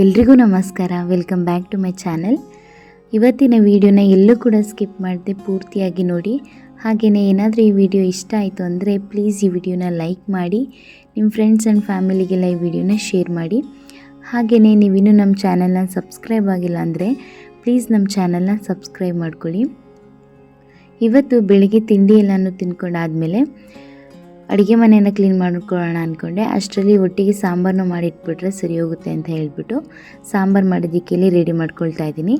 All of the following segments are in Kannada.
ಎಲ್ರಿಗೂ ನಮಸ್ಕಾರ. Welcome back to my channel ಇವತ್ತಿನ ವಿಡಿಯೋನ ಎಲ್ಲೂ ಕೂಡ ಸ್ಕಿಪ್ ಮಾಡದೆ ಪೂರ್ತಿಯಾಗಿ ನೋಡಿ. ಹಾಗೆಯೇ ಏನಾದರೂ ಈ ವಿಡಿಯೋ ಇಷ್ಟ ಆಯಿತು ಅಂದರೆ ಪ್ಲೀಸ್ ಈ ವಿಡಿಯೋನ ಲೈಕ್ ಮಾಡಿ ನಿಮ್ಮ ಫ್ರೆಂಡ್ಸ್ ಆ್ಯಂಡ್ ಫ್ಯಾಮಿಲಿಗೆಲ್ಲ ಈ ವಿಡಿಯೋನ ಶೇರ್ ಮಾಡಿ. ಹಾಗೆಯೇ ನೀವಿನ್ನೂ ನಮ್ಮ ಚಾನಲ್ನ ಸಬ್ಸ್ಕ್ರೈಬ್ ಆಗಿಲ್ಲ ಅಂದರೆ ಪ್ಲೀಸ್ ನಮ್ಮ ಚಾನಲ್ನ ಸಬ್ಸ್ಕ್ರೈಬ್ ಮಾಡ್ಕೊಳ್ಳಿ. ಇವತ್ತು ಬೆಳಿಗ್ಗೆ ತಿಂಡಿ ಎಲ್ಲನೂ ತಿನ್ಕೊಂಡಾದಮೇಲೆ ಅಡುಗೆ ಮನೆಯನ್ನು ಕ್ಲೀನ್ ಮಾಡ್ಕೊಳ್ಳೋಣ ಅಂದ್ಕೊಂಡೆ ಅಷ್ಟರಲ್ಲಿ ಒಟ್ಟಿಗೆ ಸಾಂಬಾರನ್ನ ಮಾಡಿಟ್ಬಿಟ್ರೆ ಸರಿ ಹೋಗುತ್ತೆ ಅಂತ ಹೇಳಿಬಿಟ್ಟು ಸಾಂಬಾರು ಮಾಡೋದಕ್ಕೆ ರೆಡಿ ಮಾಡ್ಕೊಳ್ತಾ ಇದ್ದೀನಿ.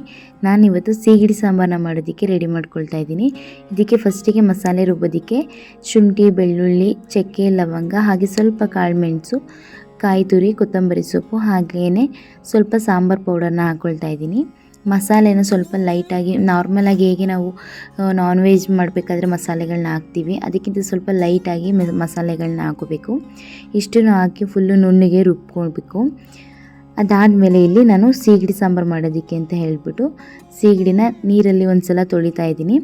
ನಾನಿವತ್ತು ಸೀಗಡಿ ಸಾಂಬಾರನ್ನ ಮಾಡೋದಕ್ಕೆ ರೆಡಿ ಮಾಡ್ಕೊಳ್ತಾ ಇದ್ದೀನಿ. ಇದಕ್ಕೆ ಫಸ್ಟಿಗೆ ಮಸಾಲೆ ರುಬ್ಬೋದಕ್ಕೆ ಶುಂಠಿ, ಬೆಳ್ಳುಳ್ಳಿ, ಚಕ್ಕೆ, ಲವಂಗ ಹಾಗೆ ಸ್ವಲ್ಪ ಕಾಳುಮೆಣಸು ಕಾಯಿ ತುರಿ, ಕೊತ್ತಂಬರಿ ಸೊಪ್ಪು ಹಾಗೆಯೇ ಸ್ವಲ್ಪ ಸಾಂಬಾರು ಪೌಡರ್ನ ಹಾಕ್ಕೊಳ್ತಾ ಇದ್ದೀನಿ. ಮಸಾಲೆನ ಸ್ವಲ್ಪ ಲೈಟಾಗಿ, ನಾರ್ಮಲಾಗಿ ಹೇಗೆ ನಾವು ನಾನ್ ವೆಜ್ ಮಾಡಬೇಕಾದ್ರೆ ಮಸಾಲೆಗಳನ್ನ ಹಾಕ್ತೀವಿ. ಅದಕ್ಕಿಂತ ಸ್ವಲ್ಪ ಲೈಟಾಗಿ ಮಸಾಲೆಗಳನ್ನ ಹಾಕೋಬೇಕು. ಇಷ್ಟನ್ನು ಹಾಕಿ ಫುಲ್ಲು ನುಣ್ಣಗೆ ರುಬ್ಕೊಳ್ಬೇಕು. ಅದಾದಮೇಲೆ ಇಲ್ಲಿ ನಾನು ಸೀಗಡಿ ಸಾಂಬಾರು ಮಾಡೋದಕ್ಕೆ ಅಂತ ಹೇಳಿಬಿಟ್ಟು ಸೀಗಡಿನ ನೀರಲ್ಲಿ ಒಂದು ಸಲ ತೊಳಿತಾ ಇದ್ದೀನಿ.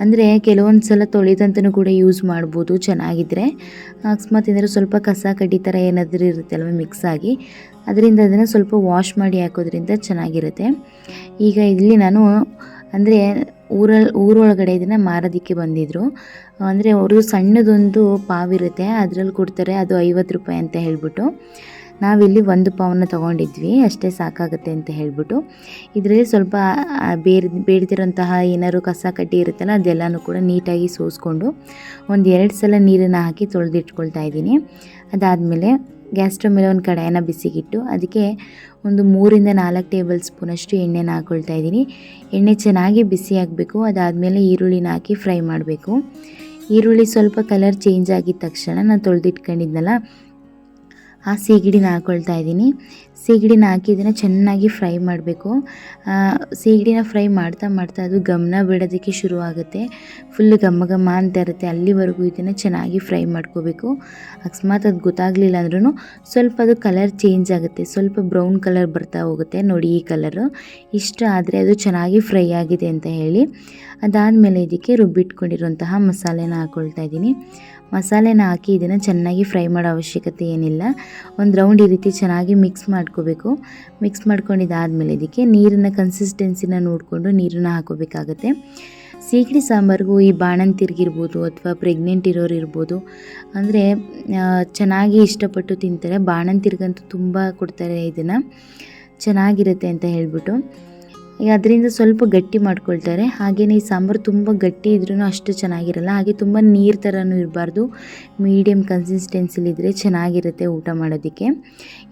ಅಂದರೆ ಕೆಲವೊಂದು ಸಲ ತೊಳೆದಂತನೂ ಕೂಡ ಯೂಸ್ ಮಾಡ್ಬೋದು ಚೆನ್ನಾಗಿದ್ದರೆ ಅಕಸ್ಮಾತ್ ಏನಾದರೂ ಸ್ವಲ್ಪ ಕಸ ಕಡ್ಡಿ ಥರ ಏನಾದರೂ ಇರುತ್ತೆ ಅಲ್ವ ಮಿಕ್ಸ್ ಆಗಿ, ಅದರಿಂದ ಅದನ್ನು ಸ್ವಲ್ಪ ವಾಶ್ ಮಾಡಿ ಹಾಕೋದ್ರಿಂದ ಚೆನ್ನಾಗಿರುತ್ತೆ. ಈಗ ಇಲ್ಲಿ ನಾನು ಅಂದರೆ ಊರಲ್ಲಿ ಊರೊಳಗಡೆ ಇದನ್ನು ಮಾರೋದಕ್ಕೆ ಬಂದಿದ್ದರು ಅಂದರೆ ಅವರು ಸಣ್ಣದೊಂದು ಪಾವಿರುತ್ತೆ, ಅದರಲ್ಲಿ ಕೊಡ್ತಾರೆ, ಅದು ಐವತ್ತು ರೂಪಾಯಿ ಅಂತ ಹೇಳ್ಬಿಟ್ಟು. ನಾವಿಲ್ಲಿ ಒಂದು ಪಾವನ್ನ ತೊಗೊಂಡಿದ್ವಿ, ಅಷ್ಟೇ ಸಾಕಾಗುತ್ತೆ ಅಂತ ಹೇಳ್ಬಿಟ್ಟು. ಇದರಲ್ಲಿ ಸ್ವಲ್ಪ ಬೇರ್, ಬೇಡದಿರೋಂತಹ ಏನಾದ್ರು ಕಸ ಕಡ್ಡಿ ಇರುತ್ತಲ್ಲ, ಅದೆಲ್ಲನೂ ಕೂಡ ನೀಟಾಗಿ ಸೋಸ್ಕೊಂಡು ಒಂದು ಎರಡು ಸಲ ನೀರನ್ನು ಹಾಕಿ ತೊಳೆದಿಟ್ಕೊಳ್ತಾ ಇದ್ದೀನಿ. ಅದಾದಮೇಲೆ ಗ್ಯಾಸ್ ಮೇಲೆ ಒಂದು ಕಡಾಯನ ಬಿಸಿಗಿಟ್ಟು, ಅದಕ್ಕೆ ಒಂದು ಮೂರಿಂದ ನಾಲ್ಕು ಟೇಬಲ್ ಸ್ಪೂನಷ್ಟು ಎಣ್ಣೆನ ಹಾಕ್ಕೊಳ್ತಾ ಇದ್ದೀನಿ. ಎಣ್ಣೆ ಚೆನ್ನಾಗಿ ಬಿಸಿ ಆಗಬೇಕು, ಅದಾದಮೇಲೆ ಈರುಳ್ಳಿನ ಹಾಕಿ ಫ್ರೈ ಮಾಡಬೇಕು. ಈರುಳ್ಳಿ ಸ್ವಲ್ಪ ಕಲರ್ ಚೇಂಜ್ ಆಗಿದ ತಕ್ಷಣ ನಾನು ತೊಳೆದಿಟ್ಕೊಂಡಿದ್ನಲ್ಲ ಆ ಸೀಗಡಿನ ಹಾಕ್ಕೊಳ್ತಾ ಇದ್ದೀನಿ. ಸೀಗಡಿನ ಹಾಕಿ ಇದನ್ನು ಚೆನ್ನಾಗಿ ಫ್ರೈ ಮಾಡಬೇಕು. ಸೀಗಡಿನ ಫ್ರೈ ಮಾಡ್ತಾ ಮಾಡ್ತಾ ಅದು ಗಮನ ಬಿಡೋದಕ್ಕೆ ಶುರು ಆಗುತ್ತೆ ಫುಲ್ ಘಮ ಘಮ ಅಂತ ಇರುತ್ತೆ. ಅಲ್ಲಿವರೆಗೂ ಇದನ್ನು ಚೆನ್ನಾಗಿ ಫ್ರೈ ಮಾಡ್ಕೋಬೇಕು. ಅಕಸ್ಮಾತ್ ಅದು ಗೊತ್ತಾಗಲಿಲ್ಲ ಅಂದ್ರೂ ಸ್ವಲ್ಪ ಅದು ಕಲರ್ ಚೇಂಜ್ ಆಗುತ್ತೆ. ಸ್ವಲ್ಪ ಬ್ರೌನ್ ಕಲರ್ ಬರ್ತಾ ಹೋಗುತ್ತೆ. ನೋಡಿ ಈ ಕಲರು. ಇಷ್ಟ ಆದರೆ ಅದು ಚೆನ್ನಾಗಿ ಫ್ರೈ ಆಗಿದೆ ಅಂತ ಹೇಳಿ. ಅದಾದಮೇಲೆ ಇದಕ್ಕೆ ರುಬ್ಬಿಟ್ಕೊಂಡಿರುವಂತಹ ಮಸಾಲೆನ ಹಾಕ್ಕೊಳ್ತಾ ಇದ್ದೀನಿ. ಮಸಾಲೆನ ಹಾಕಿ ಇದನ್ನು ಚೆನ್ನಾಗಿ ಫ್ರೈ ಮಾಡೋ ಅವಶ್ಯಕತೆ ಏನಿಲ್ಲ. ಒಂದು ರೌಂಡ್ ಈ ರೀತಿ ಚೆನ್ನಾಗಿ ಮಿಕ್ಸ್ ಮಾಡ್ಕೋಬೇಕು. ಮಿಕ್ಸ್ ಮಾಡ್ಕೊಂಡಿದ್ದಾದಮೇಲೆ ಇದಕ್ಕೆ ನೀರಿನ ಕನ್ಸಿಸ್ಟೆನ್ಸಿನ ನೋಡಿಕೊಂಡು ನೀರನ್ನು ಹಾಕೋಬೇಕಾಗತ್ತೆ. ಸೀಗಡಿ ಸಾಂಬಾರಿಗೂ ಈ ಬಾಣಂತಿರ್ಗಿರ್ಬೋದು ಅಥವಾ ಪ್ರೆಗ್ನೆಂಟ್ ಇರೋರು ಇರ್ಬೋದು. ಅಂದರೆ ಚೆನ್ನಾಗಿ ಇಷ್ಟಪಟ್ಟು ತಿಂತಾರೆ. ಬಾಣಂತಿರ್ಗಂತೂ ತುಂಬ ಕೊಡ್ತಾರೆ ಇದನ್ನು. ಚೆನ್ನಾಗಿರುತ್ತೆ ಅಂತ ಹೇಳ್ಬಿಟ್ಟು. ಈಗ ಅದರಿಂದ ಸ್ವಲ್ಪ ಗಟ್ಟಿ ಮಾಡ್ಕೊಳ್ತಾರೆ. ಹಾಗೆಯೇ ಈ ಸಾಂಬಾರು ತುಂಬ ಗಟ್ಟಿ ಇದ್ರೂ ಅಷ್ಟು ಚೆನ್ನಾಗಿರಲ್ಲ. ಹಾಗೆ ತುಂಬ ನೀರು ಥರನೂ ಇರಬಾರ್ದು. ಮೀಡಿಯಮ್ ಕನ್ಸಿಸ್ಟೆನ್ಸಿಲಿದ್ದರೆ ಚೆನ್ನಾಗಿರುತ್ತೆ ಊಟ ಮಾಡೋದಕ್ಕೆ.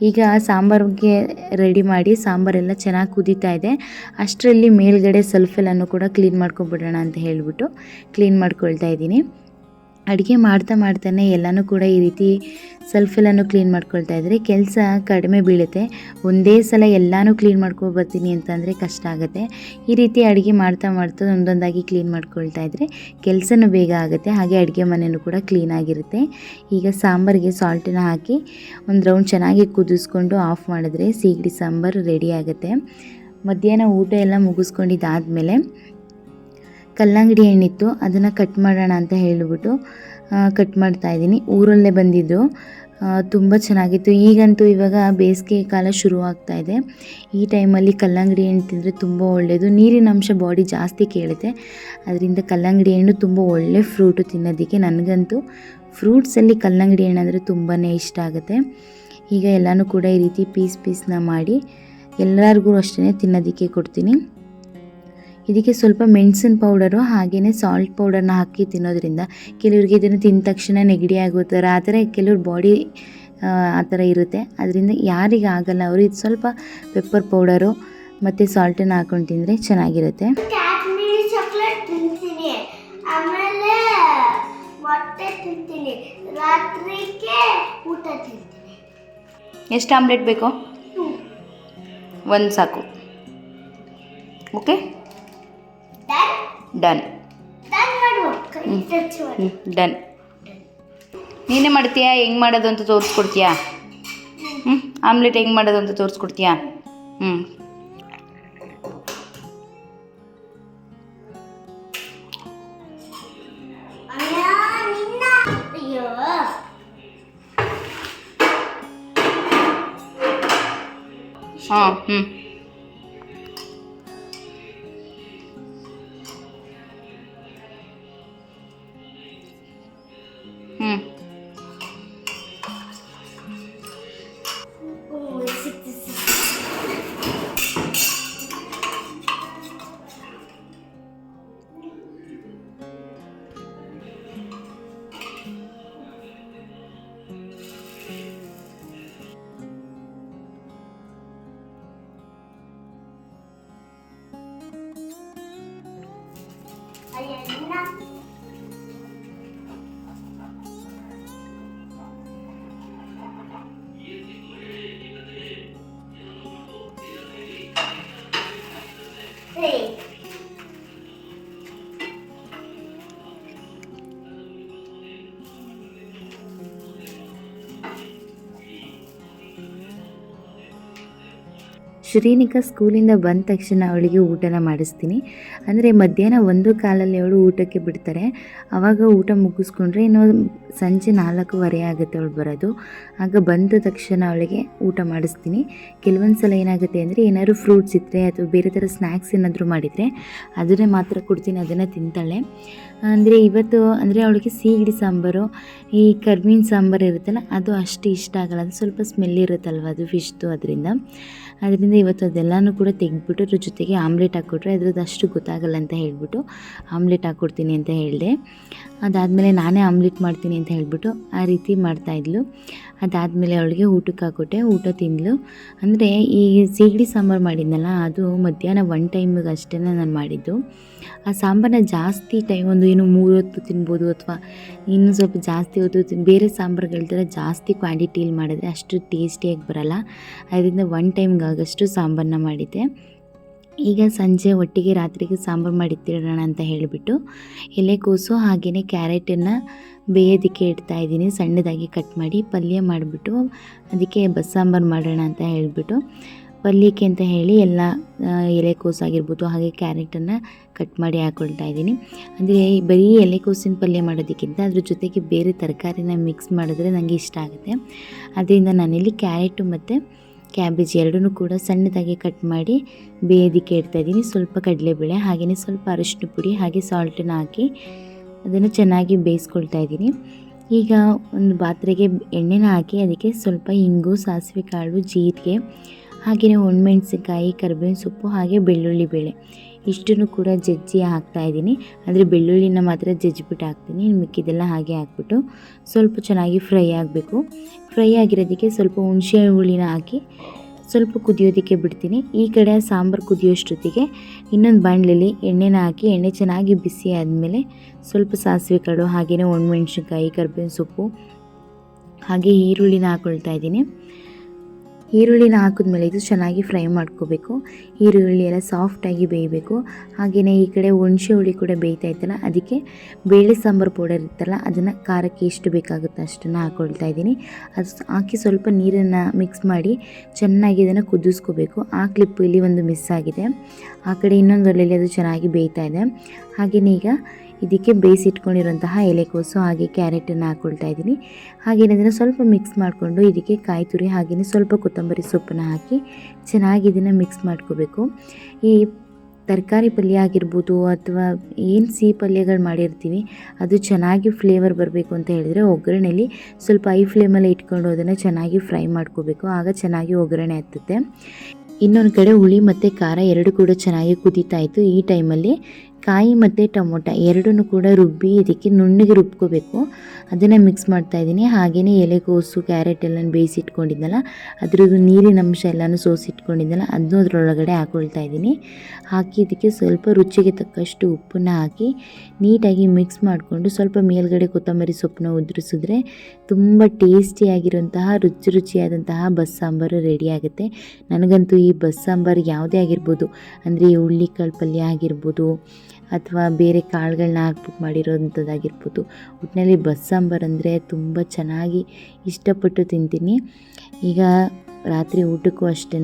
ಈಗ ಸಾಂಬಾರಿಗೆ ರೆಡಿ ಮಾಡಿ ಸಾಂಬಾರೆಲ್ಲ ಚೆನ್ನಾಗಿ ಕುದೀತಾ ಇದೆ. ಅಷ್ಟರಲ್ಲಿ ಮೇಲ್ಗಡೆ ಸಲ್ಫೆಲ್ಲನ್ನು ಕೂಡ ಕ್ಲೀನ್ ಮಾಡ್ಕೊಂಬಿಡೋಣ ಅಂತ ಹೇಳಿಬಿಟ್ಟು ಕ್ಲೀನ್ ಮಾಡ್ಕೊಳ್ತಾ ಇದ್ದೀನಿ. ಅಡುಗೆ ಮಾಡ್ತಾ ಮಾಡ್ತಾನೆ ಎಲ್ಲನೂ ಕೂಡ ಈ ರೀತಿ ಸಲ್ಫೆಲ್ಲನ್ನು ಕ್ಲೀನ್ ಮಾಡ್ಕೊಳ್ತಾ ಇದ್ದರೆ ಕೆಲಸ ಕಡಿಮೆ ಬೀಳುತ್ತೆ. ಒಂದೇ ಸಲ ಎಲ್ಲನೂ ಕ್ಲೀನ್ ಮಾಡ್ಕೊಂಡು ಬರ್ತೀನಿ ಅಂತಂದರೆ ಕಷ್ಟ ಆಗುತ್ತೆ. ಈ ರೀತಿ ಅಡುಗೆ ಮಾಡ್ತಾ ಮಾಡ್ತಾ ಒಂದೊಂದಾಗಿ ಕ್ಲೀನ್ ಮಾಡ್ಕೊಳ್ತಾ ಇದ್ದರೆ ಕೆಲಸನೂ ಬೇಗ ಆಗುತ್ತೆ. ಹಾಗೆ ಅಡುಗೆ ಮನೆಯೂ ಕೂಡ ಕ್ಲೀನಾಗಿರುತ್ತೆ ಈಗ ಸಾಂಬಾರಿಗೆ ಸಾಲ್ಟನ್ನ ಹಾಕಿ ಒಂದು ರೌಂಡ್ ಚೆನ್ನಾಗಿ ಕುದಿಸ್ಕೊಂಡು ಆಫ್ ಮಾಡಿದ್ರೆ ಸೀಗಡಿ ಸಾಂಬಾರು ರೆಡಿ ಆಗುತ್ತೆ. ಮಧ್ಯಾಹ್ನ ಊಟ ಎಲ್ಲ ಮುಗಿಸ್ಕೊಂಡಿದ್ದಾದಮೇಲೆ ಕಲ್ಲಂಗಡಿ ಹಣ್ಣಿತ್ತು, ಅದನ್ನು ಕಟ್ ಮಾಡೋಣ ಅಂತ ಹೇಳಿಬಿಟ್ಟು ಕಟ್ ಮಾಡ್ತಾ ಇದ್ದೀನಿ. ಊರಲ್ಲೇ ಬಂದಿದ್ದು. ತುಂಬ ಚೆನ್ನಾಗಿತ್ತು. ಈಗಂತೂ ಇವಾಗ ಬೇಸಿಗೆ ಕಾಲ ಶುರು ಆಗ್ತಾ ಇದೆ. ಈ ಟೈಮಲ್ಲಿ ಕಲ್ಲಂಗಡಿ ಹಣ್ಣು ತಿಂದರೆ ತುಂಬ ಒಳ್ಳೆಯದು ನೀರಿನ ಅಂಶ ಬಾಡಿ ಜಾಸ್ತಿ ಕೇಳುತ್ತೆ. ಅದರಿಂದ ಕಲ್ಲಂಗಡಿ ಹಣ್ಣು ತುಂಬ ಒಳ್ಳೆ ಫ್ರೂಟು ತಿನ್ನೋದಕ್ಕೆ ನನಗಂತೂ. ಫ್ರೂಟ್ಸಲ್ಲಿ ಕಲ್ಲಂಗಡಿ ಹಣ್ಣು ಅಂದರೆ ತುಂಬಾ ಇಷ್ಟ ಆಗುತ್ತೆ. ಈಗ ಎಲ್ಲನೂ ಕೂಡ ಈ ರೀತಿ ಪೀಸ್ ಪೀಸ್ನ ಮಾಡಿ ಎಲ್ಲರಿಗೂ ಅಷ್ಟೇ ತಿನ್ನೋದಕ್ಕೆ ಕೊಡ್ತೀನಿ. ಇದಕ್ಕೆ ಸ್ವಲ್ಪ ಮೆಣಸಿನ ಪೌಡರು ಹಾಗೆಯೇ ಸಾಲ್ಟ್ ಪೌಡರ್ನ ಹಾಕಿ ತಿನ್ನೋದ್ರಿಂದ ಕೆಲವ್ರಿಗೆ ಇದನ್ನು ತಿಂದ ತಕ್ಷಣ ನೆಗಡಿ ಆಗೋ ಥರ ಆ ಥರ ಕೆಲವ್ರ ಬಾಡಿ ಆ ಥರ ಇರುತ್ತೆ. ಅದರಿಂದ ಯಾರಿಗೆ ಆಗಲ್ಲ. ಅವರು ಇದು ಸ್ವಲ್ಪ ಪೆಪ್ಪರ್ ಪೌಡರು ಮತ್ತು ಸಾಲ್ಟನ್ನು ಹಾಕೊಂಡು ತಿಂದರೆ ಚೆನ್ನಾಗಿರುತ್ತೆ. ಕಾಶ್ಮೀರಿ ಚಾಕ್ಲೇಟ್ ತಿಂತೀನಿ. ಆಮೇಲೆ ಮೊಟ್ಟೆ ತಿಂತೀನಿ. ರಾತ್ರಿಗೆ ಊಟ ತಿಂತೀನಿ. ಎಷ್ಟು ಆಮ್ಲೆಟ್ ಬೇಕು? ಒಂದು ಸಾಕು. Okay done. ಡನ್ ನೀನೇ ಮಾಡ್ತೀಯಾ? ಹೆಂಗೆ ಮಾಡೋದು ಅಂತ ತೋರಿಸ್ಕೊಡ್ತೀಯಾ? ಹ್ಞೂ ಆಮ್ಲೆಟ್ ಹೆಂಗೆ ಮಾಡೋದು ಅಂತ ತೋರಿಸ್ಕೊಡ್ತೀಯಾ? ಹ್ಞೂ ಹಾಂ ಹ್ಞೂ ಶ್ರೀನಿಕಾ ಸ್ಕೂಲಿಂದ ಬಂದ ತಕ್ಷಣ ಅವಳಿಗೆ ಊಟನ ಮಾಡಿಸ್ತೀನಿ. ಅಂದರೆ ಮಧ್ಯಾಹ್ನ ಒಂದು ಕಾಲಲ್ಲಿ ಅವಳು ಊಟಕ್ಕೆ ಬಿಡ್ತಾರೆ. ಆವಾಗ ಊಟ ಮುಗಿಸ್ಕೊಂಡ್ರೆ ಇನ್ನೂ ಸಂಜೆ ನಾಲ್ಕೂವರೆ ಆಗುತ್ತೆ ಅವಳು ಬರೋದು. ಆಗ ಬಂದ ತಕ್ಷಣ ಅವಳಿಗೆ ಊಟ ಮಾಡಿಸ್ತೀನಿ. ಕೆಲವೊಂದು ಸಲ ಏನಾಗುತ್ತೆ ಅಂದರೆ ಏನಾದರೂ ಫ್ರೂಟ್ಸ್ ಇದ್ದರೆ ಅಥವಾ ಬೇರೆ ಥರ ಸ್ನ್ಯಾಕ್ಸ್ ಏನಾದರೂ ಮಾಡಿದರೆ ಅದನ್ನೇ ಮಾತ್ರ ಕೊಡ್ತೀನಿ, ಅದನ್ನು ತಿಂತಾಳೆ. ಅಂದರೆ ಇವತ್ತು ಅಂದರೆ ಅವಳಿಗೆ ಸೀಗಡಿ ಸಾಂಬಾರು, ಈ ಕರ್ಮೀನ್ ಸಾಂಬಾರು ಇರುತ್ತಲ್ಲ, ಅದು ಅಷ್ಟು ಇಷ್ಟ ಆಗಲ್ಲ. ಅದು ಸ್ವಲ್ಪ ಸ್ಮೆಲ್ ಇರುತ್ತಲ್ವ, ಅದು ಫಿಶ್ದು ಅದರಿಂದ. ಅದರಿಂದ ಇವತ್ತು ಅದೆಲ್ಲನೂ ಕೂಡ ತೆಗೆದ್ಬಿಟ್ಟು ಅದ್ರ ಜೊತೆಗೆ ಆಮ್ಲೆಟ್ ಹಾಕ್ಕೊಟ್ರೆ ಅದ್ರದ್ದು ಅಷ್ಟು ಗೊತ್ತಾಗಲ್ಲ ಅಂತ ಹೇಳಿಬಿಟ್ಟು ಆಮ್ಲೆಟ್ ಹಾಕ್ಕೊಡ್ತೀನಿ ಅಂತ ಹೇಳಿದೆ. ಅದಾದಮೇಲೆ ನಾನೇ ಆಮ್ಲೆಟ್ ಮಾಡ್ತೀನಿ ಅಂತ ಹೇಳಿಬಿಟ್ಟು ಆ ರೀತಿ ಮಾಡ್ತಾಯಿದ್ಲು ಅದಾದಮೇಲೆ ಅವಳಿಗೆ ಊಟಕ್ಕೆ ಹಾಕ್ಕೊಟ್ಟೆ, ಊಟ ತಿಂದಳು ಅಂದರೆ ಈ ಸೀಗಡಿ ಸಾಂಬಾರು ಮಾಡಿದ್ನಲ್ಲ, ಅದು ಮಧ್ಯಾಹ್ನ ಒನ್ ಟೈಮಿಗೆ ಅಷ್ಟೇ ನಾನು ಮಾಡಿದ್ದು. ಆ ಸಾಂಬಾರನ್ನ ಜಾಸ್ತಿ ಟೈಮ್ ಒಂದು ಏನು ಮೂರು ಹೊತ್ತು ತಿನ್ಬೋದು ಅಥವಾ ಇನ್ನೂ ಸ್ವಲ್ಪ ಜಾಸ್ತಿ ಹೊತ್ತು ಬೇರೆ ಸಾಂಬಾರುಗಳ ಥರ ಜಾಸ್ತಿ ಕ್ವಾಂಟಿಟಿಯಲ್ಲಿ ಮಾಡಿದ್ರೆ ಅಷ್ಟು ಟೇಸ್ಟಿಯಾಗಿ ಬರಲ್ಲ. ಅದರಿಂದ ಒನ್ ಟೈಮ್ಗೆ ಆಗೋಷ್ಟು ಸಾಂಬಾರನ್ನ ಮಾಡಿದ್ದೆ. ಈಗ ಸಂಜೆ ಒಟ್ಟಿಗೆ ರಾತ್ರಿಗೆ ಸಾಂಬಾರು ಮಾಡಿಟ್ಟಿರೋಣ ಅಂತ ಹೇಳಿಬಿಟ್ಟು ಎಲೆಕೋಸು ಹಾಗೆಯೇ ಕ್ಯಾರೆಟನ್ನು ಬೇಯೋದಕ್ಕೆ ಇಡ್ತಾ ಇದ್ದೀನಿ. ಸಣ್ಣದಾಗಿ ಕಟ್ ಮಾಡಿ ಪಲ್ಯ ಮಾಡಿಬಿಟ್ಟು ಅದಕ್ಕೆ ಬಸ್ಸಾಂಬಾರು ಮಾಡೋಣ ಅಂತ ಹೇಳಿಬಿಟ್ಟು ಪಲ್ಯಕ್ಕೆ ಅಂತ ಹೇಳಿ ಎಲ್ಲ ಎಲೆಕೋಸು ಆಗಿರ್ಬೋದು ಹಾಗೆ ಕ್ಯಾರೆಟನ್ನು ಕಟ್ ಮಾಡಿ ಹಾಕ್ಕೊಳ್ತಾ ಇದ್ದೀನಿ. ಅಂದರೆ ಬರೀ ಎಲೆಕೋಸಿನ ಪಲ್ಯ ಮಾಡೋದಕ್ಕಿಂತ ಅದ್ರ ಜೊತೆಗೆ ಬೇರೆ ತರಕಾರಿನ ಮಿಕ್ಸ್ ಮಾಡಿದ್ರೆ ನನಗೆ ಇಷ್ಟ ಆಗುತ್ತೆ. ಅದರಿಂದ ನಾನಿಲ್ಲಿ ಕ್ಯಾರೆಟು ಮತ್ತು ಕ್ಯಾಬೇಜ್ ಎರಡೂ ಕೂಡ ಸಣ್ಣದಾಗಿ ಕಟ್ ಮಾಡಿ ಬೇಯೋದಕ್ಕೆ ಇಡ್ತಾ ಇದ್ದೀನಿ. ಸ್ವಲ್ಪ ಕಡಲೆಬೇಳೆ, ಹಾಗೆಯೇ ಸ್ವಲ್ಪ ಅರಿಶಿನ ಪುಡಿ, ಹಾಗೆ ಸಾಲ್ಟನ್ನು ಹಾಕಿ ಅದನ್ನು ಚೆನ್ನಾಗಿ ಬೇಯಿಸ್ಕೊಳ್ತಾ ಇದ್ದೀನಿ. ಈಗ ಒಂದು ಪಾತ್ರೆಗೆ ಎಣ್ಣೆನ ಹಾಕಿ ಅದಕ್ಕೆ ಸ್ವಲ್ಪ ಇಂಗು, ಸಾಸಿವೆ ಕಾಳು, ಜೀರಿಗೆ, ಹಾಗೆಯೇ ಒಣಮೆಣಸಿನ್ಕಾಯಿ, ಕರಿಬೇವಿನ ಸೊಪ್ಪು, ಹಾಗೆ ಬೆಳ್ಳುಳ್ಳಿ ಬೇಳೆ ಇಷ್ಟನ್ನು ಕೂಡ ಜಜ್ಜಿ ಹಾಕ್ತಾ ಇದ್ದೀನಿ. ಅಂದರೆ ಬೆಳ್ಳುಳ್ಳಿನ ಮಾತ್ರ ಜಜ್ಜಿಬಿಟ್ಟು ಹಾಕ್ತೀನಿ. ಮಿಕ್ಕಿದೆಲ್ಲ ಹಾಗೆ ಹಾಕ್ಬಿಟ್ಟು ಸ್ವಲ್ಪ ಚೆನ್ನಾಗಿ ಫ್ರೈ ಆಗಬೇಕು. ಫ್ರೈ ಆಗಿರೋದಕ್ಕೆ ಸ್ವಲ್ಪ ಹುಣಸೆ ಹುಳಿನ ಹಾಕಿ ಸ್ವಲ್ಪ ಕುದಿಯೋದಕ್ಕೆ ಬಿಡ್ತೀನಿ. ಈ ಕಡೆ ಸಾಂಬಾರು ಕುದಿಯೋಷ್ಟೊತ್ತಿಗೆ ಇನ್ನೊಂದು ಬಾಣಲೆಯಲ್ಲಿ ಎಣ್ಣೆನ ಹಾಕಿ, ಎಣ್ಣೆ ಚೆನ್ನಾಗಿ ಬಿಸಿ ಆದಮೇಲೆ ಸ್ವಲ್ಪ ಸಾಸಿವೆ ಕಾಳು ಹಾಗೆಯೇ ಒಣಮೆಣ್ಸಿನ್ಕಾಯಿ, ಕರ್ಬೇವಿನ ಸೊಪ್ಪು, ಹಾಗೆ ಈರುಳ್ಳಿನ ಹಾಕ್ಕೊಳ್ತಾ ಇದ್ದೀನಿ. ಈರುಳ್ಳಿನ ಹಾಕಿದ್ಮೇಲೆ ಇದು ಚೆನ್ನಾಗಿ ಫ್ರೈ ಮಾಡ್ಕೋಬೇಕು. ಈರುಳ್ಳಿ ಎಲ್ಲ ಸಾಫ್ಟಾಗಿ ಬೇಯಬೇಕು. ಹಾಗೆಯೇ ಈ ಕಡೆ ಹುಣಸೆ ಹುಳಿ ಕೂಡ ಬೇಯ್ತಾ ಇತ್ತಲ್ಲ, ಅದಕ್ಕೆ ಬೇಳೆ ಸಾಂಬಾರು ಪೌಡರ್ ಇತ್ತಲ್ಲ, ಅದನ್ನು ಖಾರಕ್ಕೆ ಎಷ್ಟು ಬೇಕಾಗುತ್ತೆ ಅಷ್ಟನ್ನು ಹಾಕ್ಕೊಳ್ತಾ ಇದ್ದೀನಿ. ಅದು ಹಾಕಿ ಸ್ವಲ್ಪ ನೀರನ್ನು ಮಿಕ್ಸ್ ಮಾಡಿ ಚೆನ್ನಾಗಿ ಇದನ್ನು ಕುದಿಸ್ಕೋಬೇಕು. ಆ ಕ್ಲಿಪ್ ಇಲ್ಲಿ ಒಂದು ಮಿಸ್ ಆಗಿದೆ. ಆ ಕಡೆ ಇನ್ನೊಂದು ಒಲೆಯಲ್ಲಿ ಅದು ಚೆನ್ನಾಗಿ ಬೇಯ್ತಾ ಇದೆ. ಹಾಗೆಯೇ ಈಗ ಇದಕ್ಕೆ ಬೇಯಿಸಿಟ್ಕೊಂಡಿರುವಂತಹ ಎಲೆಕೋಸು ಹಾಗೆ ಕ್ಯಾರೆಟನ್ನು ಹಾಕ್ಕೊಳ್ತಾ ಇದ್ದೀನಿ. ಅದನ್ನು ಸ್ವಲ್ಪ ಮಿಕ್ಸ್ ಮಾಡಿಕೊಂಡು ಇದಕ್ಕೆ ಕಾಯಿ ತುರಿ ಹಾಗೆಯೇ ಸ್ವಲ್ಪ ಕೊತ್ತಂಬರಿ ಸೊಪ್ಪನ್ನು ಹಾಕಿ ಚೆನ್ನಾಗಿ ಇದನ್ನು ಮಿಕ್ಸ್ ಮಾಡ್ಕೋಬೇಕು. ಈ ತರಕಾರಿ ಪಲ್ಯ ಆಗಿರ್ಬೋದು ಅಥವಾ ಏನು ಸಿಹಿ ಪಲ್ಯಗಳು ಮಾಡಿರ್ತೀವಿ, ಅದು ಚೆನ್ನಾಗಿ ಫ್ಲೇವರ್ ಬರಬೇಕು ಅಂತ ಹೇಳಿದರೆ ಒಗ್ಗರಣೆಯಲ್ಲಿ ಸ್ವಲ್ಪ ಐ ಫ್ಲೇಮಲ್ಲಿ ಇಟ್ಕೊಂಡು ಅದನ್ನು ಚೆನ್ನಾಗಿ ಫ್ರೈ ಮಾಡ್ಕೋಬೇಕು. ಆಗ ಚೆನ್ನಾಗಿ ಒಗ್ಗರಣೆ ಹತ್ತುತ್ತೆ ಇನ್ನೊಂದು ಕಡೆ ಹುಳಿ ಮತ್ತು ಖಾರ ಎರಡು ಕೂಡ ಚೆನ್ನಾಗಿ ಕುದೀತಾ ಇತ್ತು. ಈ ಟೈಮಲ್ಲಿ ಕಾಯಿ ಮತ್ತು ಟೊಮೊಟ ಎರಡನ್ನೂ ಕೂಡ ರುಬ್ಬಿ ಇದಕ್ಕೆ ನುಣ್ಣಗೆ ರುಬ್ಕೋಬೇಕು. ಅದನ್ನು ಮಿಕ್ಸ್ ಮಾಡ್ತಾ ಇದ್ದೀನಿ. ಹಾಗೆಯೇ ಎಲೆಕೋಸು ಕ್ಯಾರೆಟ್ ಎಲ್ಲ ಬೇಯಿಸಿಟ್ಕೊಂಡಿದ್ದಲ್ಲ ಅದ್ರದ್ದು ನೀರಿನ ಅಂಶ ಎಲ್ಲನೂ ಸೋಸಿಟ್ಕೊಂಡಿದ್ದಲ್ಲ ಅದನ್ನೂ ಅದರೊಳಗಡೆ ಹಾಕೊಳ್ತಾ ಇದ್ದೀನಿ. ಹಾಕಿ ಇದಕ್ಕೆ ಸ್ವಲ್ಪ ರುಚಿಗೆ ತಕ್ಕಷ್ಟು ಉಪ್ಪನ್ನ ಹಾಕಿ ನೀಟಾಗಿ ಮಿಕ್ಸ್ ಮಾಡಿಕೊಂಡು ಸ್ವಲ್ಪ ಮೇಲ್ಗಡೆ ಕೊತ್ತಂಬರಿ ಸೊಪ್ಪನ್ನ ಉದುರಿಸಿದ್ರೆ ತುಂಬ ಟೇಸ್ಟಿಯಾಗಿರುವಂತಹ ರುಚಿ ರುಚಿಯಾದಂತಹ ಬಸ್ ಸಾಂಬಾರು ರೆಡಿ ಆಗುತ್ತೆ. ನನಗಂತೂ ಈ ಬಸ್ ಸಾಂಬಾರು ಯಾವುದೇ ಆಗಿರ್ಬೋದು, ಅಂದರೆ ಈ ಹುಳ್ಳಿಕಾಳು ಪಲ್ಯ ಆಗಿರ್ಬೋದು ಅಥವಾ ಬೇರೆ ಕಾಳುಗಳನ್ನ ಹಾಕ್ಬಿಟ್ಟು ಮಾಡಿರೋಂಥದ್ದಾಗಿರ್ಬೋದು. ಒಟ್ಟಿನಲ್ಲಿ ಬಸ್ ಸಾಂಬಾರು ಅಂದರೆ ತುಂಬ ಚೆನ್ನಾಗಿ ಇಷ್ಟಪಟ್ಟು ತಿಂತೀನಿ. ಈಗ ರಾತ್ರಿ ಊಟಕ್ಕೂ ಅಷ್ಟೇ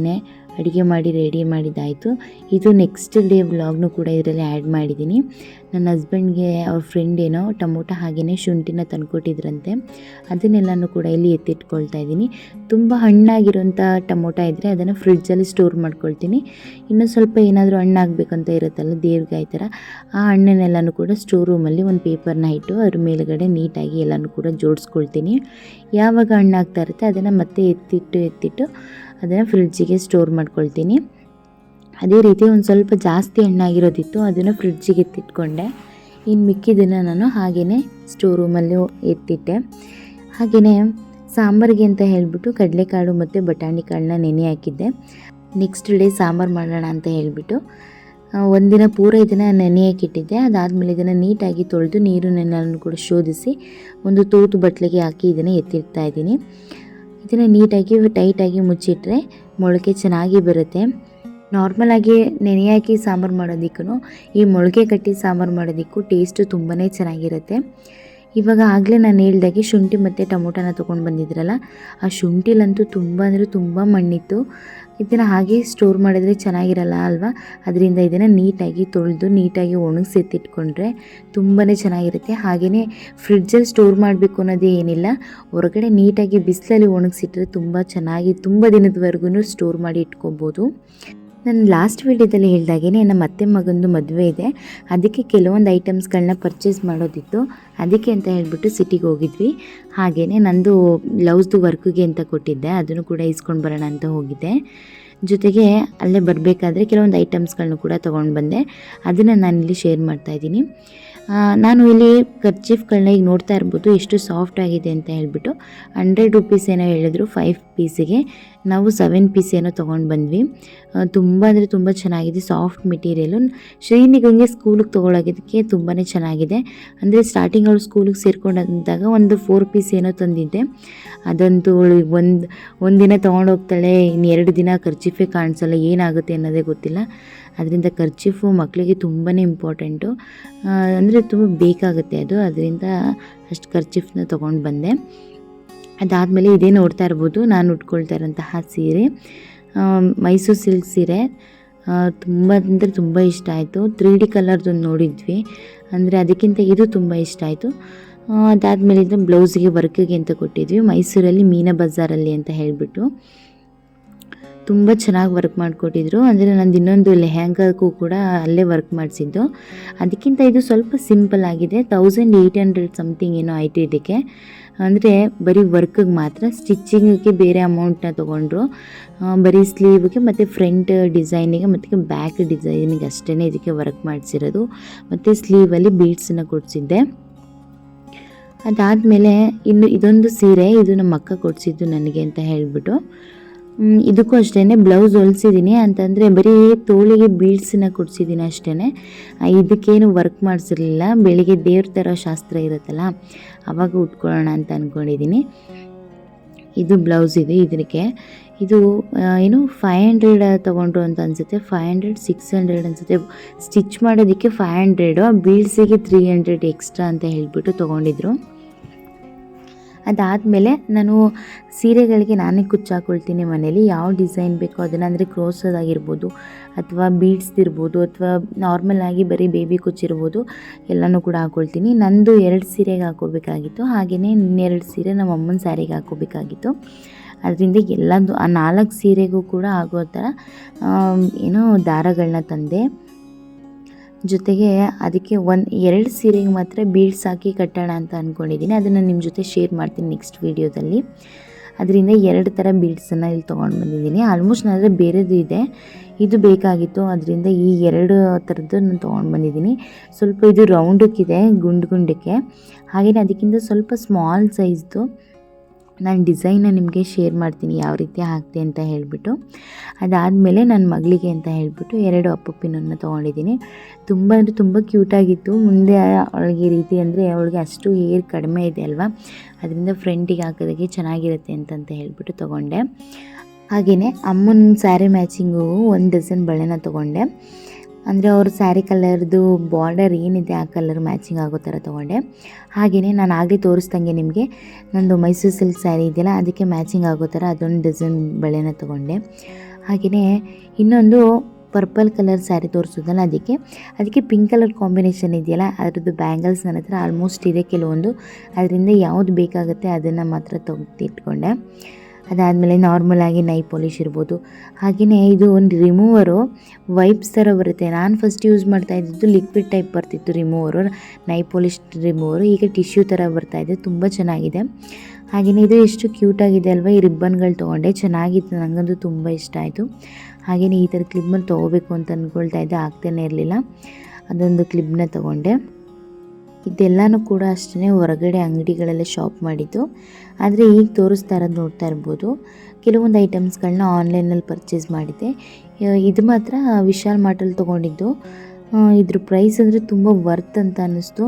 ಅಡುಗೆ ಮಾಡಿ, ರೆಡಿ ಮಾಡಿದ್ದಾಯಿತು. ಇದು ನೆಕ್ಸ್ಟ್ ಡೇ ವ್ಲಾಗ್ನು ಕೂಡ ಇದರಲ್ಲಿ ಆ್ಯಡ್ ಮಾಡಿದ್ದೀನಿ. ನನ್ನ ಹಸ್ಬೆಂಡ್ಗೆ ಅವ್ರ ಫ್ರೆಂಡ್ ಏನೋ ಟೊಮೊಟೊ ಹಾಗೆಯೇ ಶುಂಠಿನ ತಂದುಕೊಟ್ಟಿದ್ರಂತೆ. ಅದನ್ನೆಲ್ಲನೂ ಕೂಡ ಇಲ್ಲಿ ಎತ್ತಿಟ್ಕೊಳ್ತಾ ಇದ್ದೀನಿ. ತುಂಬ ಹಣ್ಣಾಗಿರೋಂಥ ಟೊಮೊಟೊ ಇದ್ದರೆ ಅದನ್ನು ಫ್ರಿಡ್ಜಲ್ಲಿ ಸ್ಟೋರ್ ಮಾಡ್ಕೊಳ್ತೀನಿ. ಇನ್ನು ಸ್ವಲ್ಪ ಏನಾದರೂ ಹಣ್ಣಾಗಬೇಕಂತ ಇರುತ್ತಲ್ಲ ದೇವ್ರಿಗೆ ಥರ ಆ ಹಣ್ಣನ್ನೆಲ್ಲನೂ ಕೂಡ ಸ್ಟೋರ್ ರೂಮಲ್ಲಿ ಒಂದು ಪೇಪರ್ನ ಇಟ್ಟು ಅದ್ರ ಮೇಲುಗಡೆ ನೀಟಾಗಿ ಎಲ್ಲನೂ ಕೂಡ ಜೋಡಿಸ್ಕೊಳ್ತೀನಿ. ಯಾವಾಗ ಹಣ್ಣಾಗ್ತಾ ಇರುತ್ತೆ ಅದನ್ನು ಮತ್ತೆ ಎತ್ತಿಟ್ಟು ಎತ್ತಿಟ್ಟು ಅದನ್ನು ಫ್ರಿಡ್ಜಿಗೆ ಸ್ಟೋರ್ ಮಾಡ್ಕೊಳ್ತೀನಿ. ಅದೇ ರೀತಿ ಒಂದು ಸ್ವಲ್ಪ ಜಾಸ್ತಿ ಹಣ್ಣಾಗಿರೋದಿತ್ತು ಅದನ್ನು ಫ್ರಿಡ್ಜಿಗೆ ಎತ್ತಿಟ್ಕೊಂಡೆ ಇನ್ನು ಮಿಕ್ಕಿದ್ದನ್ನು ನಾನು ಹಾಗೆಯೇ ಸ್ಟೋರ್ ರೂಮಲ್ಲಿ ಎತ್ತಿಟ್ಟೆ. ಹಾಗೆಯೇ ಸಾಂಬಾರಿಗೆ ಅಂತ ಹೇಳಿಬಿಟ್ಟು ಕಡಲೆಕಾಳು ಮತ್ತು ಬಟಾಣಿ ಕಾಳನ್ನ ನೆನೆ ಹಾಕಿದ್ದೆ. ನೆಕ್ಸ್ಟ್ ಡೇ ಸಾಂಬಾರು ಮಾಡೋಣ ಅಂತ ಹೇಳಿಬಿಟ್ಟು ಒಂದಿನ ಪೂರ ಇದನ್ನು ನೆನೆ ಹಾಕಿಟ್ಟಿದ್ದೆ. ಅದಾದಮೇಲೆ ಇದನ್ನು ನೀಟಾಗಿ ತೊಳೆದು ನೀರನ್ನೆಲ್ಲನೂ ಕೂಡ ಶೋಧಿಸಿ, ಒಂದು ತೂತು ಬಟ್ಲಿಗೆ ಹಾಕಿ ಇದನ್ನು ಎತ್ತಿಡ್ತಾ ಇದ್ದೀನಿ. ಇದನ್ನು ನೀಟಾಗಿ ಟೈಟಾಗಿ ಮುಚ್ಚಿಟ್ರೆ ಮೊಳಕೆ ಚೆನ್ನಾಗಿ ಬರುತ್ತೆ. ನಾರ್ಮಲಾಗಿ ನೆನೆ ಹಾಕಿ ಸಾಂಬಾರು ಮಾಡೋದಕ್ಕೂ ಈ ಮೊಳಕೆ ಕಟ್ಟಿ ಸಾಂಬಾರು ಮಾಡೋದಕ್ಕೂ ಟೇಸ್ಟು ತುಂಬಾ ಚೆನ್ನಾಗಿರುತ್ತೆ. ಇವಾಗ ಆಗಲೇ ನಾನು ಹೇಳ್ದಾಗೆ ಶುಂಠಿ ಮತ್ತು ಟೊಮೊಟೊನ ತೊಗೊಂಡು ಬಂದಿದ್ರಲ್ಲ, ಆ ಶುಂಠಿಲಂತೂ ತುಂಬ ಅಂದರೆ ತುಂಬ ಮಣ್ಣಿತ್ತು. ಇದನ್ನು ಹಾಗೆ ಸ್ಟೋರ್ ಮಾಡಿದ್ರೆ ಚೆನ್ನಾಗಿರಲ್ಲ ಅಲ್ವಾ? ಅದರಿಂದ ಇದನ್ನು ನೀಟಾಗಿ ತೊಳೆದು ನೀಟಾಗಿ ಒಣಗಿಸಿ ಎತ್ತಿಟ್ಕೊಂಡ್ರೆ ತುಂಬಾ ಚೆನ್ನಾಗಿರುತ್ತೆ ಹಾಗೆಯೇ ಫ್ರಿಡ್ಜಲ್ಲಿ ಸ್ಟೋರ್ ಮಾಡಬೇಕು ಅನ್ನೋದೇ ಏನಿಲ್ಲ. ಹೊರಗಡೆ ನೀಟಾಗಿ ಬಿಸಿಲಲ್ಲಿ ಒಣಗಿಸಿಟ್ರೆ ತುಂಬ ಚೆನ್ನಾಗಿ ತುಂಬ ದಿನದವರೆಗೂ ಸ್ಟೋರ್ ಮಾಡಿ ಇಟ್ಕೊಬೋದು. ನಾನು ಲಾಸ್ಟ್ ವೀಡಿಯೋದಲ್ಲಿ ಹೇಳಿದಾಗೇನೆ ನಮ್ಮ ಅತ್ತೆ ಮಗಂದು ಮದುವೆ ಇದೆ. ಅದಕ್ಕೆ ಕೆಲವೊಂದು ಐಟಮ್ಸ್ಗಳನ್ನ ಪರ್ಚೇಸ್ ಮಾಡೋದಿತ್ತು. ಅದಕ್ಕೆ ಅಂತ ಹೇಳಿಬಿಟ್ಟು ಸಿಟಿಗೆ ಹೋಗಿದ್ವಿ. ಹಾಗೆಯೇ ನಂದು ಬ್ಲೌಸ್ದು ವರ್ಕ್ಗೆ ಅಂತ ಕೊಟ್ಟಿದ್ದೆ. ಅದನ್ನು ಕೂಡ ಇಸ್ಕೊಂಡು ಬರೋಣ ಅಂತ ಹೋಗಿದ್ದೆ. ಜೊತೆಗೆ ಅಲ್ಲೇ ಬರಬೇಕಾದ್ರೆ ಕೆಲವೊಂದು ಐಟಮ್ಸ್ಗಳನ್ನ ಕೂಡ ತೊಗೊಂಡು ಬಂದೆ. ಅದನ್ನು ನಾನಿಲ್ಲಿ ಶೇರ್ ಮಾಡ್ತಾಯಿದ್ದೀನಿ ನಾನು ಇಲ್ಲಿ ಕರ್ಚೀಫ್ಗಳನ್ನ ಈಗ ನೋಡ್ತಾ ಇರ್ಬೋದು. ಎಷ್ಟು ಸಾಫ್ಟ್ ಆಗಿದೆ ಅಂತ ಹೇಳಿಬಿಟ್ಟು. ಹಂಡ್ರೆಡ್ ರುಪೀಸ್ ಏನೋ ಹೇಳಿದ್ರು ಫೈವ್ ಪೀಸಿಗೆ ನಾವು ಸೆವೆನ್ ಪೀಸ್ ಏನೋ ತೊಗೊಂಡು ಬಂದ್ವಿ. ತುಂಬ ಅಂದರೆ ತುಂಬ ಚೆನ್ನಾಗಿದೆ ಸಾಫ್ಟ್ ಮೆಟೀರಿಯಲು ಶ್ರೀನಿಗಂಗೆ ಸ್ಕೂಲಿಗೆ ತೊಗೊಳೋದಕ್ಕೆ ತುಂಬಾ ಚೆನ್ನಾಗಿದೆ. ಅಂದರೆ ಸ್ಟಾರ್ಟಿಂಗ್ ಅವಳು ಸ್ಕೂಲಿಗೆ ಸೇರ್ಕೊಂಡಂದಾಗ ಒಂದು ಫೋರ್ ಪೀಸ್ ಏನೋ ತಂದಿದ್ದೆ. ಅದಂತೂ ಒಂದು ಒಂದಿನ ತೊಗೊಂಡು ಹೋಗ್ತಾಳೆ ಇನ್ನು ಎರಡು ದಿನ ಖರ್ಚಿಫೇ ಕಾಣಿಸಲ್ಲ, ಏನಾಗುತ್ತೆ ಅನ್ನೋದೇ ಗೊತ್ತಿಲ್ಲ. ಅದರಿಂದ ಖರ್ಚಿಫು ಮಕ್ಕಳಿಗೆ ತುಂಬಾ ಇಂಪಾರ್ಟೆಂಟು ಅಂದರೆ ತುಂಬ ಬೇಕಾಗುತ್ತೆ ಅದು. ಅದರಿಂದ ಅಷ್ಟು ಖರ್ಚಿಫ್ನ ತೊಗೊಂಡು ಬಂದೆ. ಅದಾದಮೇಲೆ ಇದೇ ನೋಡ್ತಾ ಇರ್ಬೋದು. ನಾನು ಉಟ್ಕೊಳ್ತಾ ಇರೋಂತಹ ಸೀರೆ. ಮೈಸೂರು ಸಿಲ್ಕ್ ಸೀರೆ. ತುಂಬ, ಅಂದರೆ ತುಂಬ ಇಷ್ಟ ಆಯಿತು. ತ್ರೀ ಡಿ ಕಲರ್ದು ನೋಡಿದ್ವಿ. ಅಂದರೆ ಅದಕ್ಕಿಂತ ಇದು ತುಂಬ ಇಷ್ಟ ಆಯಿತು. ಅದಾದಮೇಲೆ ಇದು ಬ್ಲೌಸಿಗೆ ವರ್ಕಿಗೆ ಅಂತ ಕೊಟ್ಟಿದ್ವಿ. ಮೈಸೂರಲ್ಲಿ ಮೀನಾ ಬಜಾರಲ್ಲಿ ಅಂತ ಹೇಳಿಬಿಟ್ಟು. ತುಂಬ ಚೆನ್ನಾಗಿ ವರ್ಕ್ ಮಾಡಿಕೊಟ್ಟಿದ್ರು. ಅಂದರೆ ನಂದು ಇನ್ನೊಂದು ಲೆಹೆಂಗಾಗೂ ಕೂಡ ಅಲ್ಲೇ ವರ್ಕ್ ಮಾಡಿಸಿದ್ದು. ಅದಕ್ಕಿಂತ ಇದು ಸ್ವಲ್ಪ ಸಿಂಪಲ್ ಆಗಿದೆ. ತೌಸಂಡ್ ಏಯ್ಟ್ ಹಂಡ್ರೆಡ್ ಸಮಥಿಂಗ್ ಏನೋ ಆಯಿತು ಇದಕ್ಕೆ. ಅಂದರೆ ಬರೀ ವರ್ಕಿಗೆ ಮಾತ್ರ ಸ್ಟಿಚ್ಚಿಂಗಿಗೆ ಬೇರೆ ಅಮೌಂಟನ್ನ ತೊಗೊಂಡ್ರು. ಬರೀ ಸ್ಲೀವ್ಗೆ ಮತ್ತು ಫ್ರಂಟ್ ಡಿಸೈನಿಗೆ ಮತ್ತು ಬ್ಯಾಕ್ ಡಿಸೈನಿಗೆ ಅಷ್ಟೇ ಇದಕ್ಕೆ ವರ್ಕ್ ಮಾಡಿಸಿರೋದು. ಮತ್ತು ಸ್ಲೀವಲ್ಲಿ ಬೀಡ್ಸನ್ನು ಕೊಡಿಸಿದ್ದೆ. ಅದಾದಮೇಲೆ ಇನ್ನು ಇದೊಂದು ಸೀರೆ ಇದು ನಮ್ಮ ಅಕ್ಕ ಕೊಡಿಸಿದ್ದು ನನಗೆ ಅಂತ ಹೇಳಿಬಿಟ್ಟು. ಇದಕ್ಕೂ ಅಷ್ಟೇ ಬ್ಲೌಸ್ ಹೊಲ್ಸಿದ್ದೀನಿ ಅಂತಂದರೆ ಬರೀ ತೋಳಿಗೆ ಬೀಡ್ಸನ್ನ ಕೊಡಿಸಿದ್ದೀನಿ ಅಷ್ಟೇ ಇದಕ್ಕೇನು ವರ್ಕ್ ಮಾಡಿಸಿರಲಿಲ್ಲ. ಬೆಳಿಗ್ಗೆ ದೇವ್ರ ಥರ ಶಾಸ್ತ್ರ ಇರುತ್ತಲ್ಲ ಆವಾಗ ಉಟ್ಕೊಳ್ಳೋಣ ಅಂತ ಅಂದ್ಕೊಂಡಿದ್ದೀನಿ ಇದು ಬ್ಲೌಸ್ ಇದೆ ಇದಕ್ಕೆ ಇದು ಏನು ಫೈವ್ ಹಂಡ್ರೆಡ್ ತೊಗೊಂಡ್ರು ಅಂತ ಅನಿಸುತ್ತೆ. ಫೈವ್ ಹಂಡ್ರೆಡ್ ಸಿಕ್ಸ್ ಹಂಡ್ರೆಡ್ ಅನಿಸುತ್ತೆ. ಸ್ಟಿಚ್ ಮಾಡೋದಕ್ಕೆ ಫೈವ್ ಹಂಡ್ರೆಡು ಬೀಡ್ಸಿಗೆ ತ್ರೀ ಹಂಡ್ರೆಡ್ ಎಕ್ಸ್ಟ್ರಾ ಅಂತ ಹೇಳಿಬಿಟ್ಟು ತೊಗೊಂಡಿದ್ರು. ಅದಾದಮೇಲೆ ನಾನು ಸೀರೆಗಳಿಗೆ ನಾನೇ ಕುಚ್ಚಾಕೊಳ್ತೀನಿ ಮನೇಲಿ. ಯಾವ ಡಿಸೈನ್ ಬೇಕೋ ಅದನ್ನು, ಅಂದರೆ ಕ್ರೋಸದಾಗಿರ್ಬೋದು ಅಥವಾ ಬೀಡ್ಸ್ದಿರ್ಬೋದು ಅಥವಾ ನಾರ್ಮಲ್ ಆಗಿ ಬರೀ ಬೇಬಿ ಕುಚ್ಚಿರ್ಬೋದು ಎಲ್ಲನೂ ಕೂಡ ಹಾಕ್ಕೊಳ್ತೀನಿ ನಂದು ಎರಡು ಸೀರೆಗೆ ಹಾಕೋಬೇಕಾಗಿತ್ತು. ಹಾಗೆಯೇ ಇನ್ನೆರಡು ಸೀರೆ ನಮ್ಮ ಅಮ್ಮನ ಸ್ಯಾರಿಗೆ ಹಾಕೋಬೇಕಾಗಿತ್ತು. ಅದರಿಂದ ಎಲ್ಲದು ಆ ನಾಲ್ಕು ಸೀರೆಗೂ ಕೂಡ ಆಗೋ ಥರ ಏನೋ ದಾರಗಳನ್ನ ತಂದೆ. ಜೊತೆಗೆ ಅದಕ್ಕೆ ಒಂದು ಎರಡು ಸೀರೆಗೆ ಮಾತ್ರ ಬೀಡ್ಸ್ ಹಾಕಿ ಕಟ್ಟೋಣ ಅಂತ ಅಂದ್ಕೊಂಡಿದ್ದೀನಿ ಅದನ್ನು ನಿಮ್ಮ ಜೊತೆ ಶೇರ್ ಮಾಡ್ತೀನಿ ನೆಕ್ಸ್ಟ್ ವೀಡಿಯೋದಲ್ಲಿ ಅದರಿಂದ ಎರಡು ಥರ ಬೀಡ್ಸನ್ನು ಇಲ್ಲಿ ತೊಗೊಂಡು ಬಂದಿದ್ದೀನಿ. ಆಲ್ಮೋಸ್ಟ್ ನನ್ನ ಬೇರೆದು ಇದೆ. ಇದು ಬೇಕಾಗಿತ್ತು, ಅದರಿಂದ ಈ ಎರಡು ಥರದ್ದು ನಾನು ತೊಗೊಂಡು ಬಂದಿದ್ದೀನಿ. ಸ್ವಲ್ಪ ಇದು ರೌಂಡಕ್ಕಿದೆ ಗುಂಡು ಗುಂಡಕ್ಕೆ. ಹಾಗೆಯೇ ಅದಕ್ಕಿಂತ ಸ್ವಲ್ಪ ಸ್ಮಾಲ್ ಸೈಜ್ದು ನಾನು ಡಿಸೈನ ನಿಮಗೆ ಶೇರ್ ಮಾಡ್ತೀನಿ ಯಾವ ರೀತಿ ಹಾಕ್ತೆ ಅಂತ ಹೇಳಿಬಿಟ್ಟು. ಅದಾದಮೇಲೆ ನನ್ನ ಮಗಳಿಗೆ ಅಂತ ಹೇಳಿಬಿಟ್ಟು ಎರಡು ಅಪ್ಪುಪ್ಪಿನನ್ನು ತೊಗೊಂಡಿದ್ದೀನಿ. ತುಂಬ ಅಂದರೆ ತುಂಬ ಕ್ಯೂಟಾಗಿತ್ತು ಮುಂದೆ ಅವಳಿಗೆ ರೀತಿ ಅಂದರೆ ಅವಳಿಗೆ ಅಷ್ಟು ಏರ್ ಕಡಿಮೆ ಇದೆ ಅಲ್ವಾ? ಅದರಿಂದ ಫ್ರೆಂಡಿಗೆ ಹಾಕೋದಕ್ಕೆ ಚೆನ್ನಾಗಿರುತ್ತೆ ಅಂತಂತ ಹೇಳಿಬಿಟ್ಟು ತೊಗೊಂಡೆ. ಹಾಗೆಯೇ ಅಮ್ಮನ ಸ್ಯಾರಿ ಮ್ಯಾಚಿಂಗು ಒಂದು ಡಜನ್ ಬಳೆನ ತೊಗೊಂಡೆ. ಅಂದರೆ ಅವ್ರ ಸ್ಯಾರಿ ಕಲರ್ದು ಬಾರ್ಡರ್ ಏನಿದೆ ಆ ಕಲರ್ ಮ್ಯಾಚಿಂಗ್ ಆಗೋ ಥರ ತೊಗೊಂಡೆ. ಹಾಗೆಯೇ ನಾನು ಆಗಲೇ ತೋರಿಸ್ದಂಗೆ ನಿಮಗೆ, ನಂದು ಮೈಸೂರು ಸಿಲ್ಕ್ ಸ್ಯಾರಿ ಇದೆಯಲ್ಲ, ಅದಕ್ಕೆ ಮ್ಯಾಚಿಂಗ್ ಆಗೋ ಥರ ಅದೊಂದು ಡಿಸೈನ್ ಬಳೆನ ತೊಗೊಂಡೆ. ಹಾಗೆಯೇ ಇನ್ನೊಂದು ಪರ್ಪಲ್ ಕಲರ್ ಸ್ಯಾರಿ ತೋರಿಸೋದಲ್ಲ ಅದಕ್ಕೆ ಅದಕ್ಕೆ ಪಿಂಕ್ ಕಲರ್ ಕಾಂಬಿನೇಷನ್ ಇದೆಯಲ್ಲ, ಅದರದ್ದು ಬ್ಯಾಂಗಲ್ಸ್ ನನ್ನ ಹತ್ರ ಆಲ್ಮೋಸ್ಟ್ ಇದೆ ಕೆಲವೊಂದು. ಅದರಿಂದ ಯಾವುದು ಬೇಕಾಗುತ್ತೆ ಅದನ್ನು ಮಾತ್ರ ತೆಗೆದಿಟ್ಕೊಂಡೆ ಅದಾದಮೇಲೆ ನಾರ್ಮಲಾಗಿ ನೈ ಪಾಲಿಶ್ ಇರ್ಬೋದು. ಹಾಗೆಯೇ ಇದು ಒಂದು ರಿಮೂವರು ವೈಪ್ಸ್ ಥರ ಬರುತ್ತೆ. ನಾನು ಫಸ್ಟ್ ಯೂಸ್ ಮಾಡ್ತಾ ಇದ್ದಿದ್ದು ಲಿಕ್ವಿಡ್ ಟೈಪ್ ಬರ್ತಿತ್ತು ರಿಮೂವರು ನೈ ಪಾಲಿಶ್ ರಿಮೂವರು ಈಗ ಟಿಶ್ಯೂ ಥರ ಬರ್ತಾ ಇದೆ, ತುಂಬ ಚೆನ್ನಾಗಿದೆ. ಹಾಗೆಯೇ ಇದು ಎಷ್ಟು ಕ್ಯೂಟಾಗಿದೆ ಅಲ್ವಾ? ಈ ರಿಬ್ಬನ್ಗಳು ತೊಗೊಂಡೆ, ಚೆನ್ನಾಗಿತ್ತು ನನಗಂತೂ ತುಂಬ ಇಷ್ಟ ಆಯಿತು. ಹಾಗೆಯೇ ಈ ಥರ ಕ್ಲಿಪ್ಪನ್ನು ತೊಗೋಬೇಕು ಅಂತ ಅಂದ್ಕೊಳ್ತಾ ಇದ್ದೆ, ಆಗ್ತಾನೆ ಇರಲಿಲ್ಲ. ಅದೊಂದು ಕ್ಲಿಬ್ನ ತೊಗೊಂಡೆ. ಇದೆಲ್ಲನೂ ಕೂಡ ಅಷ್ಟೇ ಹೊರಗಡೆ ಅಂಗಡಿಗಳಲ್ಲೇ ಶಾಪ್ ಮಾಡಿದ್ದು. ಆದರೆ ಈಗ ತೋರಿಸ್ತಾ ಇರೋದು ನೋಡ್ತಾ ಇರ್ಬೋದು. ಕೆಲವೊಂದು ಐಟಮ್ಸ್ಗಳನ್ನ ಆನ್ಲೈನಲ್ಲಿ ಪರ್ಚೇಸ್ ಮಾಡಿದ್ದೆ ಇದು ಮಾತ್ರ ವಿಶಾಲ್ ಮಾರ್ಟಲ್ಲಿ ತೊಗೊಂಡಿದ್ದು. ಇದ್ರ ಪ್ರೈಸ್ ಅಂದರೆ ತುಂಬ ವರ್ತ್ ಅಂತ ಅನ್ನಿಸ್ತು.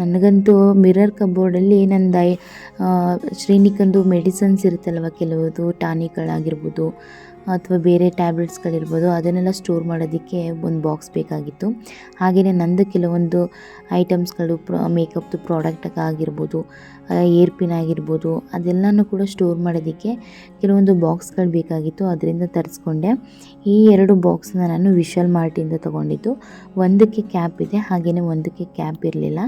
ನನಗಂತೂ ಮಿರರ್ ಕಬೋರ್ಡಲ್ಲಿ ನಂದು ಐ ಶ್ರೀನಿಕಂದು ಮೆಡಿಸನ್ಸ್ ಇರುತ್ತಲ್ವ ಕೆಲವೊಂದು ಟಾನಿಕ್ಗಳಾಗಿರ್ಬೋದು, ಅಥವಾ ಬೇರೆ ಟ್ಯಾಬ್ಲೆಟ್ಸ್ಗಳಿರ್ಬೋದು, ಅದನ್ನೆಲ್ಲ ಸ್ಟೋರ್ ಮಾಡೋದಕ್ಕೆ ಒಂದು ಬಾಕ್ಸ್ ಬೇಕಾಗಿತ್ತು. ಹಾಗೆಯೇ ನಂದು ಕೆಲವೊಂದು ಐಟಮ್ಸ್ಗಳು ಪ್ರ, ಮೇಕಪ್ದು ಪ್ರಾಡಕ್ಟ್ ಆಗಿರ್ಬೋದು ಏರ್ ಪಿನ್ ಆಗಿರ್ಬೋದು ಅದೆಲ್ಲನೂ ಕೂಡ ಸ್ಟೋರ್ ಮಾಡೋದಕ್ಕೆ ಕೆಲವೊಂದು ಬಾಕ್ಸ್ಗಳು ಬೇಕಾಗಿತ್ತು, ಅದರಿಂದ ತರಿಸ್ಕೊಂಡೆ. ಈ ಎರಡು ಬಾಕ್ಸ್ನ ನಾನು ವಿಶಾಲ್ ಮಾರ್ಟಿಂದ ತೊಗೊಂಡಿದ್ದು. ಒಂದಕ್ಕೆ ಕ್ಯಾಪ್ ಇದೆ ಹಾಗೆಯೇ ಒಂದಕ್ಕೆ ಕ್ಯಾಪ್ ಇರಲಿಲ್ಲ.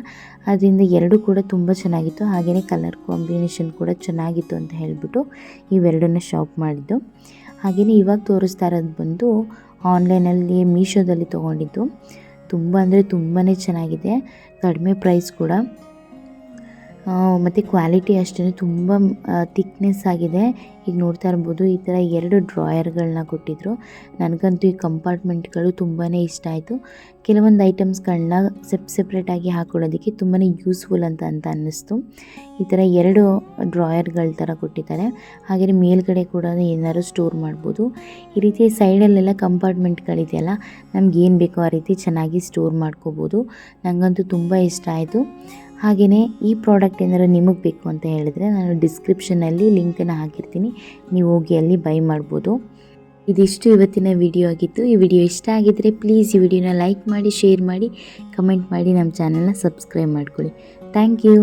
ಅದರಿಂದ ಎರಡು ಕೂಡ ತುಂಬ ಚೆನ್ನಾಗಿತ್ತು ಹಾಗೆಯೇ ಕಲರ್ ಕಾಂಬಿನೇಷನ್ ಕೂಡ ಚೆನ್ನಾಗಿತ್ತು ಅಂತ ಹೇಳಿಬಿಟ್ಟು ಇವೆರಡನ್ನ ಶಾಪ್ ಮಾಡಿದ್ದು. ಹಾಗೆಯೇ ಇವಾಗ ತೋರಿಸ್ತಾ ಇರೋದು ಬಂದು ಆನ್ಲೈನಲ್ಲಿ ಮೀಶೋದಲ್ಲಿ ತೊಗೊಂಡಿದ್ದು. ತುಂಬ ಅಂದರೆ ತುಂಬಾ ಚೆನ್ನಾಗಿದೆ, ಕಡಿಮೆ ಪ್ರೈಸ್ ಕೂಡ. ಮತ್ತು ಕ್ವಾಲಿಟಿ ಅಷ್ಟೇ ತುಂಬ ತಿಕ್ನೆಸ್ ಆಗಿದೆ. ಈಗ ನೋಡ್ತಾ ಇರ್ಬೋದು ಈ ಥರ ಎರಡು ಡ್ರಾಯರ್ಗಳನ್ನ ಕೊಟ್ಟಿದ್ರು. ನನಗಂತೂ ಈ ಕಂಪಾರ್ಟ್ಮೆಂಟ್ಗಳು ತುಂಬಾ ಇಷ್ಟ ಆಯಿತು. ಕೆಲವೊಂದು ಐಟಮ್ಸ್ಗಳನ್ನ ಸೆಪ್ ಸೆಪ್ರೇಟಾಗಿ ಹಾಕೊಳ್ಳೋದಕ್ಕೆ ತುಂಬಾ ಯೂಸ್ಫುಲ್ ಅಂತ ಅಂತ ಅನ್ನಿಸ್ತು. ಈ ಥರ ಎರಡು ಡ್ರಾಯರ್ಗಳ ಥರ ಕೊಟ್ಟಿದ್ದಾರೆ. ಹಾಗೆಯೇ ಮೇಲ್ಗಡೆ ಕೂಡ ಏನಾದ್ರು ಸ್ಟೋರ್ ಮಾಡ್ಬೋದು. ಈ ರೀತಿ ಸೈಡಲ್ಲೆಲ್ಲ ಕಂಪಾರ್ಟ್ಮೆಂಟ್ಗಳಿದೆಯಲ್ಲ ನಮ್ಗೆ ಏನು ಬೇಕೋ ಆ ರೀತಿ ಚೆನ್ನಾಗಿ ಸ್ಟೋರ್ ಮಾಡ್ಕೋಬೋದು. ನನಗಂತೂ ತುಂಬ ಇಷ್ಟ ಆಯಿತು. ಹಾಗೆಯೇ ಈ ಪ್ರಾಡಕ್ಟ್ ಏನಾದ್ರು ನಿಮಗೆ ಬೇಕು ಅಂತ ಹೇಳಿದರೆ ನಾನು ಡಿಸ್ಕ್ರಿಪ್ಷನಲ್ಲಿ ಲಿಂಕನ್ನು ಹಾಕಿರ್ತೀನಿ. ನೀವು ಹೋಗಿ ಅಲ್ಲಿ ಬೈ ಮಾಡ್ಬೋದು. ಇದಿಷ್ಟು ಇವತ್ತಿನ ವಿಡಿಯೋ ಆಗಿತ್ತು. ಈ ವಿಡಿಯೋ ಇಷ್ಟ ಆಗಿದ್ದರೆ ಪ್ಲೀಸ್ ಈ ವಿಡಿಯೋನ ಲೈಕ್ ಮಾಡಿ ಶೇರ್ ಮಾಡಿ ಕಮೆಂಟ್ ಮಾಡಿ, ನಮ್ಮ ಚಾನಲ್ನ ಸಬ್ಸ್ಕ್ರೈಬ್ ಮಾಡ್ಕೊಳ್ಳಿ. Thank you